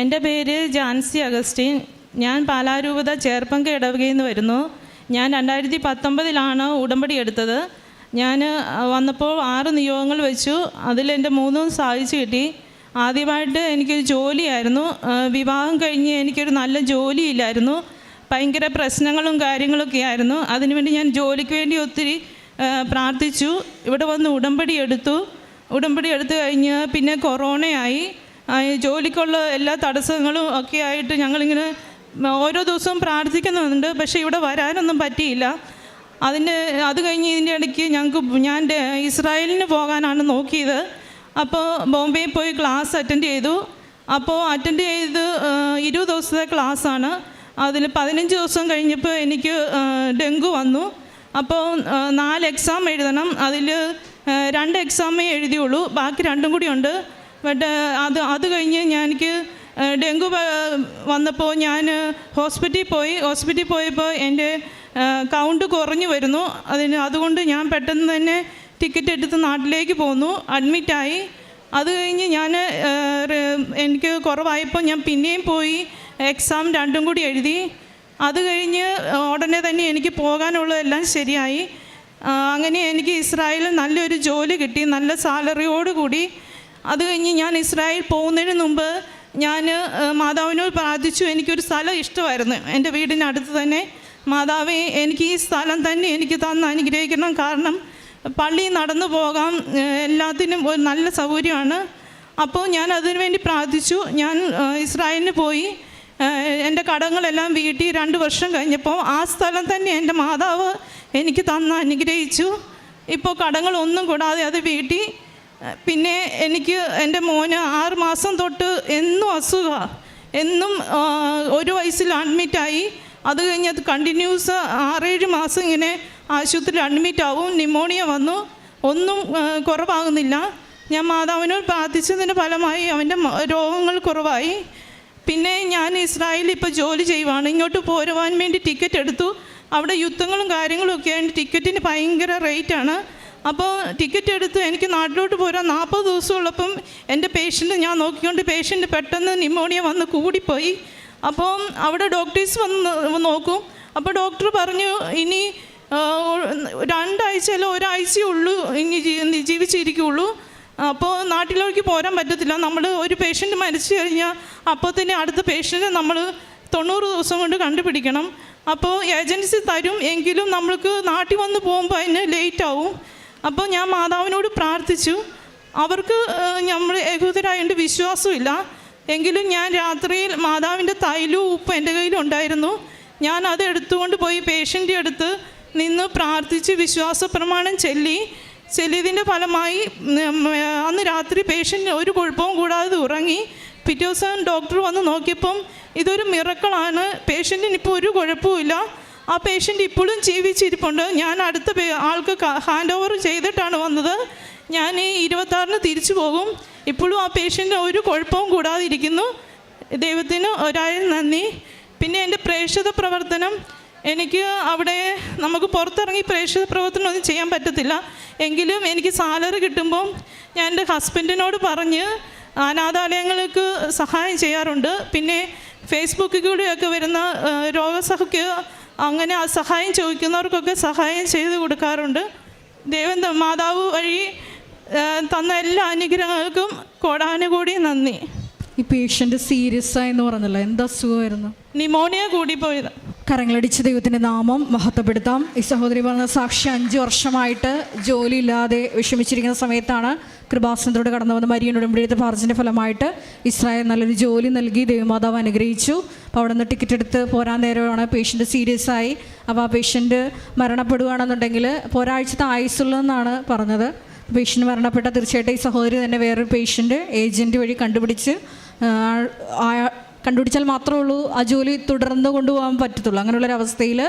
എന്റെ പേര് ജാൻസി അഗസ്റ്റിൻ. ഞാൻ പാലാരൂപത ചേർപ്പങ്ക ഇടവകയിൽ നിന്ന് വരുന്നു. ഞാൻ രണ്ടായിരത്തി പത്തൊമ്പതിലാണ് ഉടമ്പടി എടുത്തത്. ഞാൻ വന്നപ്പോൾ ആറ് നിയോഗങ്ങൾ വെച്ചു. അതിൽ എന്റെ മൂന്നും സാധിച്ചു കിട്ടി. ആദ്യമായിട്ട് എനിക്കൊരു ജോലിയായിരുന്നു. വിവാഹം കഴിഞ്ഞ് എനിക്കൊരു നല്ല ജോലിയില്ലായിരുന്നു. ഭയങ്കര പ്രശ്നങ്ങളും കാര്യങ്ങളൊക്കെ ആയിരുന്നു. അതിനുവേണ്ടി ഞാൻ ജോലിക്ക് വേണ്ടി ഒത്തിരി പ്രാർത്ഥിച്ചു. ഇവിടെ വന്ന് ഉടമ്പടി എടുത്തു. ഉടമ്പടി എടുത്തു കഴിഞ്ഞ് പിന്നെ കൊറോണയായി. ജോലിക്കുള്ള എല്ലാ തടസ്സങ്ങളും ഒക്കെ ആയിട്ട് ഞങ്ങളിങ്ങനെ ഓരോ ദിവസവും പ്രാർത്ഥിക്കുന്നുണ്ട്. പക്ഷേ ഇവിടെ വരാനൊന്നും പറ്റിയില്ല. അതിന്റെ അത് കഴിഞ്ഞ് ഇതിന്റെ ഇടയ്ക്ക് ഞങ്ങൾക്ക് ഞാൻ ഇസ്രായേലിന് പോകാനാണ് നോക്കിയത്. അപ്പോൾ ബോംബെയിൽ പോയി ക്ലാസ് അറ്റൻഡ് ചെയ്തു. അപ്പോൾ അറ്റൻഡ് ചെയ്ത് ഇരുപത് ദിവസത്തെ ക്ലാസ്സാണ്. അതിൽ പതിനഞ്ച് ദിവസം കഴിഞ്ഞപ്പോൾ എനിക്ക് ഡെങ്കു വന്നു. അപ്പോൾ നാല് എക്സാം എഴുതണം. അതിൽ രണ്ട് എക്സാമേ എഴുതിയുള്ളൂ. ബാക്കി രണ്ടും കൂടി ഉണ്ട്. ബട്ട് അത് അത് കഴിഞ്ഞ് ഞാൻ എനിക്ക് ഡെങ്കു വന്നപ്പോൾ ഞാൻ ഹോസ്പിറ്റലിൽ പോയി. ഹോസ്പിറ്റലിൽ പോയപ്പോൾ എന്റെ കൗണ്ട് കുറഞ്ഞു വരുന്നു. അതിന് അതുകൊണ്ട് ഞാൻ പെട്ടെന്ന് തന്നെ ടിക്കറ്റ് എടുത്ത് നാട്ടിലേക്ക് പോന്നു. അഡ്മിറ്റായി അത് കഴിഞ്ഞ് ഞാൻ എനിക്ക് കുറവായപ്പോൾ ഞാൻ പിന്നെയും പോയി എക്സാം രണ്ടും കൂടി എഴുതി. അത് കഴിഞ്ഞ് ഉടനെ തന്നെ എനിക്ക് പോകാനുള്ളതെല്ലാം ശരിയായി. അങ്ങനെ എനിക്ക് ഇസ്രായേലിൽ നല്ലൊരു ജോലി കിട്ടി. നല്ല സാലറിയോടുകൂടി കൂടി അത് കഴിഞ്ഞ് ഞാൻ ഇസ്രായേൽ പോകുന്നതിന് മുമ്പ് ഞാൻ മാതാവിനോട് പ്രാർത്ഥിച്ചു. എനിക്കൊരു സ്ഥലം ഇഷ്ടമായിരുന്നു. എന്റെ വീടിനടുത്ത് തന്നെ മാതാവേ എനിക്ക് ഈ സ്ഥലം തന്നെ എനിക്ക് തന്ന് അനുഗ്രഹിക്കണം. കാരണം പള്ളി നടന്നു പോകാം. എല്ലാത്തിനും ഒരു നല്ല സൗകര്യമാണ്. അപ്പോൾ ഞാൻ അതിനു വേണ്ടി പ്രാർത്ഥിച്ചു. ഞാൻ ഇസ്രായേലിന് പോയി. എന്റെ കടങ്ങളെല്ലാം വീട്ടി രണ്ട് വർഷം കഴിഞ്ഞപ്പോൾ ആ സ്ഥലം തന്നെ എന്റെ മാതാവ് എനിക്ക് തന്ന് അനുഗ്രഹിച്ചു. ഇപ്പോൾ കടങ്ങളൊന്നും കൂടാതെ അത് വീട്ടി പിന്നെ എനിക്ക് എന്റെ മോന് ആറ് മാസം തൊട്ട് എന്നും അസുഖമാണ് എന്നും ഒരു വയസ്സിൽ അഡ്മിറ്റായി അത് കഴിഞ്ഞ് അത് കണ്ടിന്യൂസ് ആറേഴ് മാസം ഇങ്ങനെ ആശുപത്രിയിൽ അഡ്മിറ്റ് ആവും. നിമോണിയ വന്നു. ഒന്നും കുറവാകുന്നില്ല. ഞാൻ മാതാവിനോട് പ്രാർത്ഥിച്ചതിന്റെ ഫലമായി അവന്റെ രോഗങ്ങൾ കുറവായി. പിന്നെ ഞാൻ ഇസ്രായേലിൽ ഇപ്പോൾ ജോലി ചെയ്യുവാണ്. ഇങ്ങോട്ട് പോരുവാൻ വേണ്ടി ടിക്കറ്റ് എടുത്തു. അവിടെ യുദ്ധങ്ങളും കാര്യങ്ങളും ഒക്കെ ആയിട്ട് ടിക്കറ്റിന് ഭയങ്കര റേറ്റാണ് അപ്പോൾ ടിക്കറ്റ് എടുത്ത് എനിക്ക് നാട്ടിലോട്ട് പോരാൻ നാൽപ്പത് ദിവസമുള്ളപ്പം എന്റെ പേഷ്യന്റ് ഞാൻ നോക്കിക്കൊണ്ട് പേഷ്യന്റ് പെട്ടെന്ന് നിമോണിയ വന്ന് കൂടിപ്പോയി. അപ്പോൾ അവിടെ ഡോക്ടേഴ്സ് വന്ന് നോക്കും. അപ്പോൾ ഡോക്ടർ പറഞ്ഞു ഇനി രണ്ടാഴ്ചയല്ല ഒരാഴ്ചയേ ഉള്ളൂ ഇനി ജീവിച്ചിരിക്കുള്ളൂ. അപ്പോൾ നാട്ടിലേക്ക് പോരാൻ പറ്റത്തില്ല. നമ്മൾ ഒരു പേഷ്യന്റ് മരിച്ചു കഴിഞ്ഞാൽ അപ്പോൾ തന്നെ അടുത്ത പേഷ്യന്റ് നമ്മൾ തൊണ്ണൂറ് ദിവസം കൊണ്ട് കണ്ടുപിടിക്കണം. അപ്പോൾ ഏജൻസി തരും. എങ്കിലും നമ്മൾക്ക് നാട്ടിൽ വന്ന് പോകുമ്പോൾ അതിന് ലേറ്റ് ആവും. അപ്പോൾ ഞാൻ മാതാവിനോട് പ്രാർത്ഥിച്ചു. അവർക്ക് നമ്മൾ ഏകോദരായതുകൊണ്ട് വിശ്വാസമില്ല. എങ്കിലും ഞാൻ രാത്രിയിൽ മാതാവിന്റെ തൈലും ഉപ്പും എന്റെ കയ്യിലുണ്ടായിരുന്നു. ഞാൻ അത് എടുത്തുകൊണ്ട് പോയി പേഷ്യന്റെ അടുത്ത് നിന്ന് പ്രാർത്ഥിച്ച് വിശ്വാസ പ്രമാണം ചൊല്ലി. ചെല്ലിയതിന്റെ ഫലമായി അന്ന് രാത്രി പേഷ്യന്റ് ഒരു കുഴപ്പവും കൂടാതെ ഉറങ്ങി. പിറ്റേ ദിവസം ഡോക്ടർ വന്ന് നോക്കിയപ്പം ഇതൊരു മിറക്കളാണ്. പേഷ്യന്റിന് ഇപ്പോൾ ഒരു കുഴപ്പമില്ല ആ പേഷ്യന്റ് ഇപ്പോഴും ജീവിച്ചിരിപ്പുണ്ട്. ഞാൻ അടുത്ത ആൾക്ക് ഹാൻഡ് ഓവർ ചെയ്തിട്ടാണ് വന്നത്. ഞാൻ ഈ ഇരുപത്താറിന് തിരിച്ചു പോകും. ഇപ്പോഴും ആ പേഷ്യന്റ് ഒരു കുഴപ്പവും കൂടാതിരിക്കുന്നു. ദൈവത്തിന് ഒരായിരം നന്ദി. പിന്നെ എന്റെ പ്രേക്ഷിത പ്രവർത്തനം. എനിക്ക് അവിടെ നമുക്ക് പുറത്തിറങ്ങി പ്രേക്ഷിത പ്രവർത്തനം ഒന്നും ചെയ്യാൻ പറ്റത്തില്ല. എങ്കിലും എനിക്ക് സാലറി കിട്ടുമ്പോൾ ഞാൻ എന്റെ ഹസ്ബൻഡിനോട് പറഞ്ഞ് അനാഥാലയങ്ങൾക്ക് സഹായം ചെയ്യാറുണ്ട്. പിന്നെ ഫേസ്ബുക്കിൽ കൂടെയൊക്കെ വരുന്ന രോഗസഹയ്ക്ക് അങ്ങനെ ആ സഹായം ചോദിക്കുന്നവർക്കൊക്കെ സഹായം ചെയ്തു കൊടുക്കാറുണ്ട്. ദൈവം മാതാവ് വഴി തന്ന എല്ലാ അനുഗ്രഹങ്ങൾക്കും കോടാനുകൂടി നന്ദി. ഈ പേഷ്യന്റ് സീരിയസ് ആയെന്ന് പറഞ്ഞല്ലോ എന്താ അസുഖമായിരുന്നു? നിമോണിയ കൂടിപ്പോയത്. കരങ്ങളടിച്ച് ദൈവത്തിന്റെ നാമം മഹത്വപ്പെടുത്താം. ഈ സഹോദരി പറഞ്ഞ സാക്ഷി അഞ്ച് വർഷമായിട്ട് ജോലിയില്ലാതെ വിഷമിച്ചിരിക്കുന്ന സമയത്താണ് കൃപാസനത്തോട് കടന്നു വന്ന മരിയൻ ഉടമ്പടിയുടെ പാർജിന്റെ ഫലമായിട്ട് ഇസ്രായേൽ നല്ലൊരു ജോലി നൽകി ദൈവമാതാവ് അനുഗ്രഹിച്ചു. അപ്പോൾ അവിടെ നിന്ന് ടിക്കറ്റ് എടുത്ത് പോരാൻ നേരമാണ് പേഷ്യന്റ് സീരിയസ് ആയി. അപ്പോൾ ആ പേഷ്യന്റ് മരണപ്പെടുകയാണെന്നുണ്ടെങ്കിൽ ഇപ്പോൾ ഒരാഴ്ചത്തെ ആയുസുള്ളതെന്നാണ് പറഞ്ഞത്. പേഷ്യന്റ് മരണപ്പെട്ട തീർച്ചയായിട്ടും ഈ സഹോദരി തന്നെ വേറൊരു പേഷ്യന്റ് ഏജന്റ് വഴി കണ്ടുപിടിച്ച് കണ്ടുപിടിച്ചാൽ മാത്രമേ ഉള്ളൂ ആ ജോലി തുടർന്ന് കൊണ്ടുപോകാൻ പറ്റത്തുള്ളൂ. അങ്ങനെയുള്ളൊരവസ്ഥയിൽ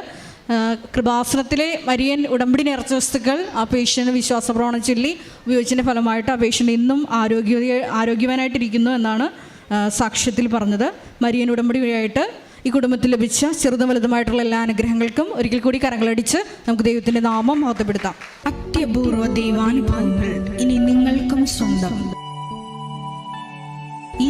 കൃപാസനത്തിലെ മരിയൻ ഉടമ്പടി നേർച്ച വസ്തുക്കൾ ആ പേഷ്യന്റ് വിശ്വാസപ്രവണം ചൊല്ലി ഉപയോഗിച്ചതിന്റെ ഫലമായിട്ട് ആ പേഷ്യന്റ് ഇന്നും ആരോഗ്യ ആരോഗ്യവാനായിട്ടിരിക്കുന്നു എന്നാണ് സാക്ഷ്യത്തിൽ പറഞ്ഞത്. മരിയൻ ഉടമ്പടി വഴിയായിട്ട് ഈ കുടുംബത്തിൽ ലഭിച്ച ചെറുതും വലുതുമായിട്ടുള്ള എല്ലാ അനുഗ്രഹങ്ങൾക്കും ഒരിക്കൽ കൂടി കരങ്ങളടിച്ച് നമുക്ക് ദൈവത്തിന്റെ നാമം മഹത്വപ്പെടുത്താം. അത്യപൂർവ ദൈവാനുഭവങ്ങൾ ഇനി നിങ്ങൾക്കും സ്വന്തം. ഈ